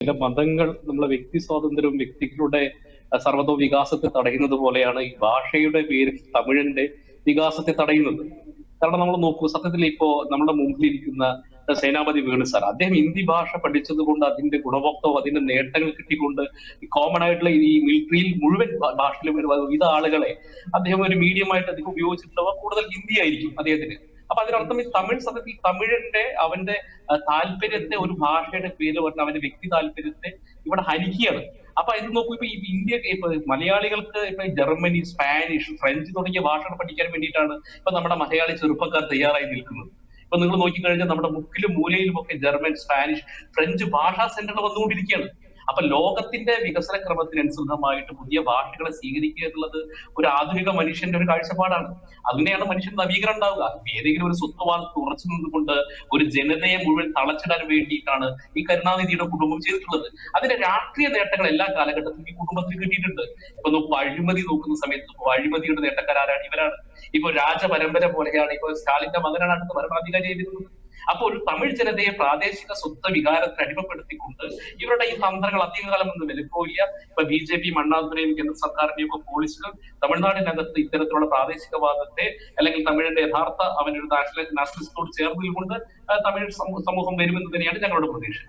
ചില മതങ്ങൾ നമ്മുടെ വ്യക്തി സ്വാതന്ത്ര്യവും വ്യക്തികളുടെ സർവതോ വികാസത്തെ തടയുന്നത് പോലെയാണ് ഈ ഭാഷയുടെ പേരിൽ തമിഴിന്റെ വികാസത്തെ തടയുന്നത്. കാരണം നമ്മൾ നോക്കൂ സത്യത്തിൽ ഇപ്പോ നമ്മുടെ മുമ്പിൽ ഇരിക്കുന്ന സേനാപതി വേണു സാർ. അദ്ദേഹം ഹിന്ദി ഭാഷ പഠിച്ചത് കൊണ്ട് അതിന്റെ ഗുണഭോക്തവും അതിന്റെ നേട്ടങ്ങൾ കിട്ടിക്കൊണ്ട് കോമൺ ആയിട്ടുള്ള ഈ മിലിറ്ററിയിൽ മുഴുവൻ ഭാഷയിലും വിവിധ ആളുകളെ അദ്ദേഹം ഒരു മീഡിയമായിട്ട് അധികം ഉപയോഗിച്ചിട്ടുണ്ടാവുക കൂടുതൽ ഹിന്ദി ആയിരിക്കും അദ്ദേഹത്തിന്. അപ്പൊ അതിനർത്ഥം ഈ തമിഴ് സത്യത്തിൽ തമിഴിന്റെ അവന്റെ താല്പര്യത്തെ ഒരു ഭാഷയുടെ പേര് പറഞ്ഞ അവന്റെ വ്യക്തി താല്പര്യത്തെ ഇവിടെ ഹനിക്കുകയാണ് അപ്പൊ ഇത് നോക്കൂ ഇപ്പൊ ഇന്ത്യ ഇപ്പൊ മലയാളികൾക്ക് ഇപ്പൊ ജർമ്മനി സ്പാനിഷ് ഫ്രഞ്ച് തുടങ്ങിയ ഭാഷകൾ പഠിക്കാൻ വേണ്ടിയിട്ടാണ് ഇപ്പൊ നമ്മുടെ മലയാളി ചെറുപ്പക്കാർ തയ്യാറായി നിൽക്കുന്നത്. ഇപ്പൊ നിങ്ങൾ നോക്കിക്കഴിഞ്ഞാൽ നമ്മുടെ മുക്കിലും മൂലയിലും ഒക്കെ ജർമ്മൻ സ്പാനിഷ് ഫ്രഞ്ച് ഭാഷാ സെന്ററുകൾ വന്നുകൊണ്ടിരിക്കുകയാണ്. അപ്പൊ ലോകത്തിന്റെ വികസന ക്രമത്തിനനുസൃതമായിട്ട് പുതിയ ഭാഷകളെ സ്വീകരിക്കുക എന്നുള്ളത് ഒരു ആധുനിക മനുഷ്യന്റെ ഒരു കാഴ്ചപ്പാടാണ്. അതിനെയാണ് മനുഷ്യൻ നവീകരണം ഉണ്ടാവുക. ഏതെങ്കിലും ഒരു സ്വത്വവാദത്ത് തുറച്ചു നിന്നുകൊണ്ട് ഒരു ജനതയെ മുഴുവൻ തളച്ചിടാൻ വേണ്ടിയിട്ടാണ് ഈ കരുണാനിധിയുടെ കുടുംബം ചെയ്തിട്ടുള്ളത്. അതിന്റെ രാഷ്ട്രീയ നേട്ടങ്ങൾ എല്ലാ കാലഘട്ടത്തിലും ഈ കുടുംബത്തിന് കിട്ടിയിട്ടുണ്ട്. ഇപ്പൊ നോക്കുമ്പോൾ അഴിമതി നോക്കുന്ന സമയത്ത് അഴിമതിയുടെ നേട്ടക്കാരാണ് ഇവരാണ്. ഇപ്പൊ രാജപരമ്പര പോലെയാണ് ഇപ്പൊ സ്റ്റാലിന്റെ മകനാണ് അടുത്ത ഭരണാധികാരി ആയിരുന്നത് അപ്പൊ ഒരു തമിഴ് ജനതയെ പ്രാദേശിക സ്വത്വ വികാരത്തിൽ അടിമപ്പെടുത്തിക്കൊണ്ട് ഇവരുടെ ഈ തന്ത്രങ്ങൾ അധികകാലം ഒന്നും വിലപ്പോയില്ല. ഇപ്പൊ ബി ജെ പി മണ്ണാതുരയും കേന്ദ്ര സർക്കാരിന്റെയും ഒക്കെ പോളിസികൾ തമിഴ്നാടിനകത്ത് ഇത്തരത്തിലുള്ള പ്രാദേശികവാദത്തെ അല്ലെങ്കിൽ തമിഴിന്റെ യഥാർത്ഥ അവനൊരു നാഷണലിസ്റ്റോട് ചേർന്നതുകൊണ്ട് തമിഴ് സമൂഹം വരുമെന്ന് തന്നെയാണ് ഞങ്ങളുടെ പ്രതീക്ഷ.